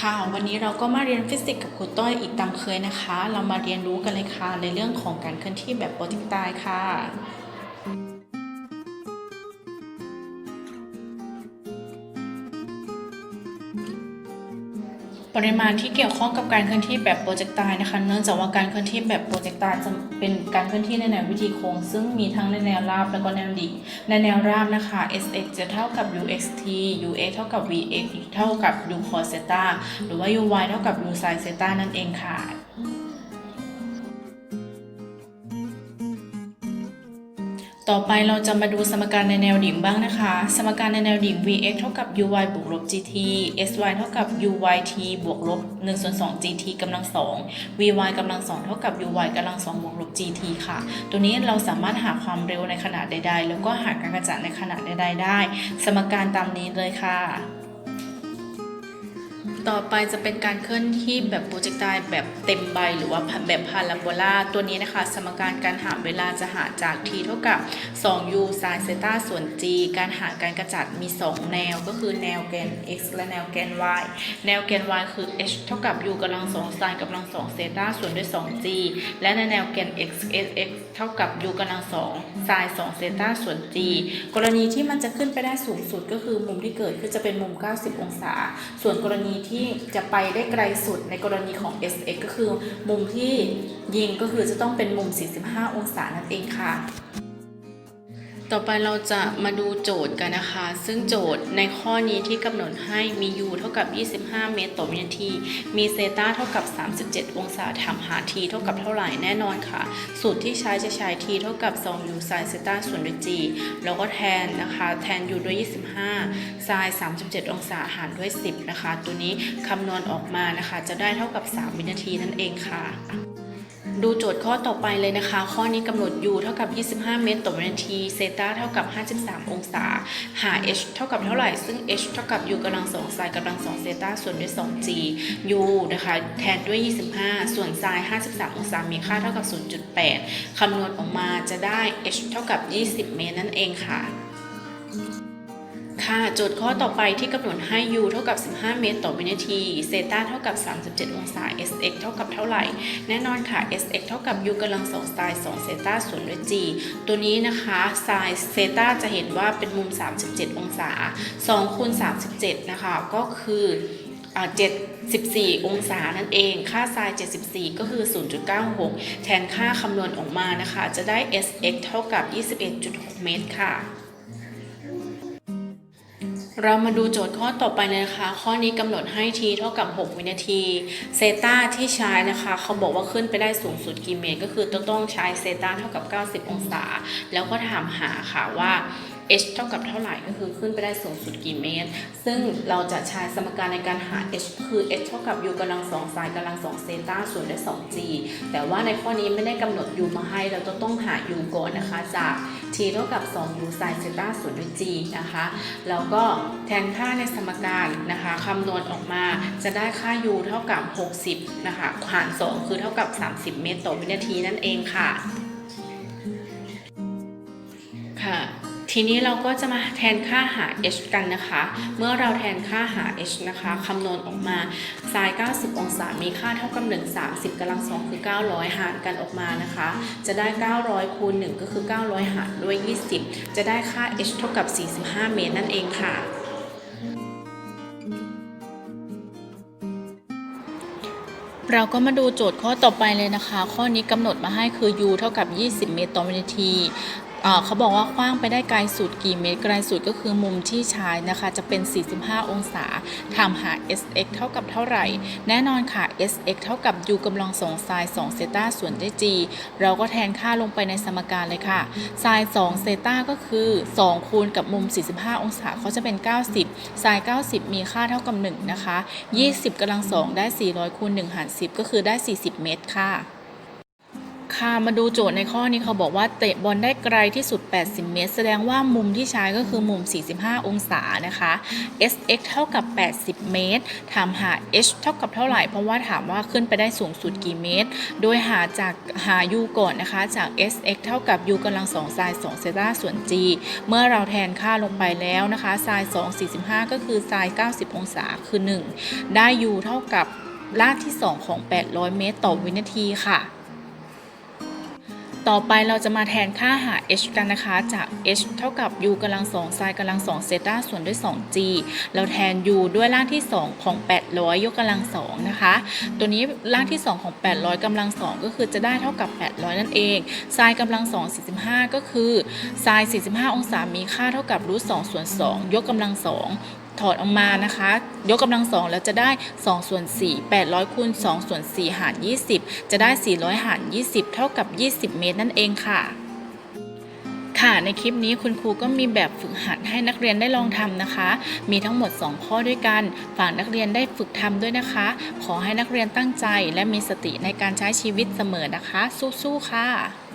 ค่ะ วันนี้เราก็มาเรียนฟิสิกส์กับครูต้อยอีกตามเคยนะคะ เรามาเรียนรู้กันเลยค่ะในเรื่องของการเคลื่อนที่แบบโปรติกตายค่ะ ปริมาณที่เกี่ยวข้องกับการเคลื่อนที่แบบโปรเจกตายนะคะ เนื่องจากว่าการเคลื่อนที่แบบโปรเจกตายจะเป็นการเคลื่อนที่ในแนววิธีโค้ง ซึ่งมีทั้งในแนวราบและก็แนวดิ่งในแนวราบนะคะ sx จะเท่ากับ uxt ux เท่ากับ vx เท่ากับ u cos theta หรือว่า uy เท่ากับ u sin theta นั่นเองค่ะ ต่อไปเราจะมาดูสมการในแนวดิ่งบ้างนะคะ สมการในแนวดิ่ง vx เท่ากับ uy บวกลบ gt sy เท่ากับ uyt บวกลบ1ส่วน2 gt กำลัง2 vy กำลัง2เท่ากับ uy กำลัง2บวกลบ gt ค่ะ ตัวนี้เราสามารถหาความเร็วในขนาดใดๆ แล้วก็หาการกระจายในขนาดใดๆได้ สมการตามนี้เลยค่ะ ต่อไปจะเป็นการเคลื่อนที่แบบโปรเจกตายแบบเต็มใบหรือว่าแบบพาราโบลาตัวนี้นะคะ สมการการหาเวลาจะหาจาก t เท่ากับ 2u sin เซต้าส่วน g การหาการกระจัดมี 2 แนวก็คือแนวแกน x และแนวแกน y แนวแกน y คือ h เท่ากับ u กำลัง2 sin กำลัง2เซต้าส่วนด้วย 2g และในแนวแกน x x เท่ากับ u กำลัง2 sin 2เซต้าส่วน g กรณีที่มันจะขึ้นไปได้สูงสุดก็คือมุมที่เกิดขึ้นจะเป็นมุม 90 องศา ส่วนกรณีที่จะไปได้ไกลสุดในกรณีของ SX ก็คือมุมที่ยิงก็คือจะต้องเป็นมุม 45 องศานั่นเองค่ะ ต่อไปเราจะมาดูโจทย์กันนะคะ ซึ่งโจทย์ในข้อนี้ที่กำหนดให้มี u เท่ากับ 25 เมตรต่อวินาที มีเซตาเท่ากับ 37 องศาถามหา t เท่ากับเท่าไหร่แน่นอนค่ะ สูตรที่ใช้จะใช้ t เท่ากับ 2u sin เซตาส่วนด้วย g แล้วก็แทนนะคะ แทน u ด้วย 25 sin 37 องศาหารด้วย 10 นะคะ ตัวนี้คำนวณออกมานะคะ จะได้เท่ากับ 3 วินาทีนั่นเองค่ะ ดูโจทย์ข้อต่อไปเลยนะคะ ข้อนี้กำหนด u เท่ากับ 25 เมตรต่อวินาทีเซตาเท่ากับ 53 องศา หา h เท่ากับเท่าไหร่ ซึ่ง h เท่ากับ u กำลัง2 sin กำลัง2เซตาส่วนด้วย 2g u นะคะ แทนด้วย 25 ส่วน sin 53 องศา มีค่าเท่ากับ 0.8 คำนวณออกมาจะได้ h เท่ากับ 20 เมตรนั่นเองค่ะ ค่ะ โจทย์ข้อต่อไปที่กำหนดให้ u เท่ากับ 15 เมตรต่อวินาทีเซต้าเท่ากับ 37 องศา sx เท่ากับเท่าไหร่ แน่นอนค่ะ sx เท่ากับ u กำลัง2 sin 2เซตาส่วนด้วย g ตัวนี้นะคะ sin เซต้าจะเห็นว่าเป็นมุม 37 องศา2คูณ37 นะคะ ก็คือ74องศานั่นเอง ค่า sin 74 ก็คือ 0.96 แทนค่าคำนวณออกมานะคะ จะได้ sx เท่ากับ 21.6 เมตรค่ะ เรามาดูโจทย์ข้อต่อไปเลยนะคะ ข้อนี้กำหนดให้ t เท่ากับ 6 วินาที เซตาที่ใช้นะคะ เขาบอกว่าขึ้นไปได้สูงสุดกี่เมตร ก็คือต้องต้องใช้เซตาเท่ากับ 90 องศา แล้วก็ถามหาค่ะว่า h เท่ากับเท่าไหร่ก็คือขึ้นไปได้สูงสุดกี่เมตร ซึ่งเราจะใช้สมการในการหา h คือ h เท่ากับ u กำลัง2 sin กำลัง2เซตาส่วนด้วย 2g แต่ว่าในข้อนี้ไม่ได้กำหนด u มาให้ เราต้องต้องหา u ก่อนนะคะจาก t เท่ากับ 2u sin เซต้าส่วนด้วย g นะคะ แล้วก็แทนค่าในสมการนะคะคำนวณออกมาจะได้ค่า u เท่ากับ 60 นะคะ หาร 2 คือเท่ากับ 30 เมตรต่อวินาทีนั่นเองค่ะ ค่ะ ทีนี้เราก็จะมาแทนค่าหา h กันนะคะ เมื่อเราแทนค่าหา h นะคะคำนวณออกมา sin 90 องศา มีค่าเท่ากับ 1 30กำลัง2คือ 900 หารกันออกมานะคะ จะได้ 900คูณ1ก็คือ 900 หารด้วย 20 จะได้ค่า h เท่ากับ 45 เมตรนั่นเองค่ะเราก็มาดูโจทย์ข้อต่อไปเลยนะคะ ข้อนี้กำหนดมาให้คือ u เท่ากับ 20 เมตรต่อวินาที เขาบอกว่าคว้างไปได้ไกลสุดกี่เมตรไกลสุดก็คือมุมที่ใช้นะคะ จะเป็น 45 องศาถามหา sx เท่ากับเท่าไหร่ แน่นอนค่ะ sx เท่ากับ u กำลัง2 sin 2เซตาส่วนด้วย g เราก็แทนค่าลงไปในสมการเลยค่ะ sin 2เซตาก็คือ 2 คูณกับมุม 45 องศาเขาจะเป็น 90 sin 90 มีค่าเท่ากับ 1 นะคะ 20กำลัง2ได้ 400คูณ1หาร10 ก็คือได้ 40 เมตรค่ะ ค่ะมาดูโจทย์ในข้อนี้เขาบอกว่าเตะบอลได้ไกลที่สุด 80 เมตร แสดงว่ามุมที่ใช้ก็คือมุม 45 องศานะคะ sx เท่ากับ 80 เมตร ถามหา h เท่ากับเท่าไหร่ เพราะว่าถามว่าขึ้นไปได้สูงสุดกี่เมตร โดยหาจากหา u ก่อนนะคะ จาก sx เท่ากับ u กำลัง2 sin 2เซต้าส่วน g เมื่อเราแทนค่าลงไปแล้วนะคะ sin 2 45 ก็คือ sin 90 องศาคือ 1 ได้ u เท่ากับรากที่ 2 ของ 800 เมตร ต่อวินาทีค่ะ ต่อไปเราจะมาแทนค่าหา h กันนะคะ จาก h เท่ากับ u กำลัง2 sin กำลัง2เซต้าส่วนด้วย 2g เราแทน u ด้วยล่างที่ 2 ของ 800 ยกกำลัง2นะคะ ตัวนี้ล่างที่ 2 ของ 800กำลัง2ก็คือจะได้เท่ากับ 800 นั่นเอง sin กำลัง2 45 ก็คือ sin 45 องศามีค่าเท่ากับรูท2ส่วน2ยกกำลัง2 ถอดออกมานะคะ ยกกำลังสองแล้วจะได้2ส่วน4 800คูณ2ส่วน4หาร 20 จะได้ 400 หาร 20 เท่ากับ 20 เมตรนั่นเองค่ะค่ะในคลิปนี้คุณครูก็มีแบบฝึกหัดให้นักเรียนได้ลองทำนะคะ มีทั้งหมด 2 ข้อด้วยกันฝากนักเรียนได้ฝึกทำด้วยนะคะ ขอให้นักเรียนตั้งใจและมีสติในการใช้ชีวิตเสมอนะคะ สู้ๆค่ะ